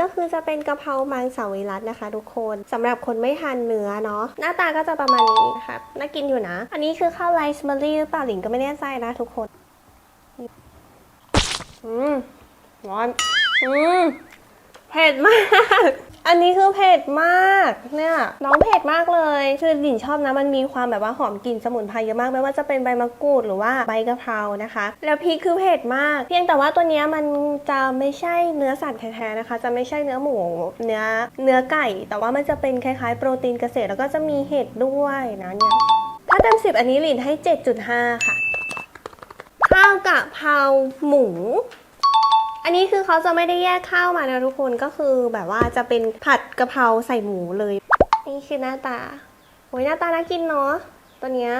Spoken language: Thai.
ก็คือจะเป็นกะเพรามังสวิรัตนะคะ ทุกคนสำหรับคนไม่ทานเนื้อเนาะหน้าตาก็จะประมาณนี้นะคะน่ากินอยู่นะ อันนี้คือข้าวไรซ์เบอร์รี่หรือเปล่าหลิงก็ไม่แน่ใจนะทุกคนอืมร้อนอืมเผ็ดมาก อันนี้คือเผ็ดมากเนี่ยน้องเผ็ดมากเลยคือหลินชอบนะมันมีความแบบว่าหอมกลิ่นสมุนไพรเยอะมากไม่ว่าจะเป็นใบมะกรูดหรือว่าใบกะเพรานะคะ แล้วพริกคือเผ็ดมาก เพียงแต่ว่าตัวนี้มันจะไม่ใช่เนื้อสัตว์แท้ๆนะคะ จะไม่ใช่เนื้อหมูเนื้อเนื้อไก่ แต่ว่ามันจะเป็นคล้ายๆ โปรตีนเกษตรแล้วก็จะมีเห็ดด้วยนะเนี่ยถ้าเต็มสิบอันนี้หลินให้ 7.5 ค่ะ ข้าวกะเพราหมู นนี้คือเขาจะไม่ได้แยกข้าวมานะทุกคนก็คือแบบว่าจะเป็นผัดกะเพราใส่หมูเลย นี่คือหน้าตาโอ้ยหน้าตาน่ากินเนาะตัวเนี้ย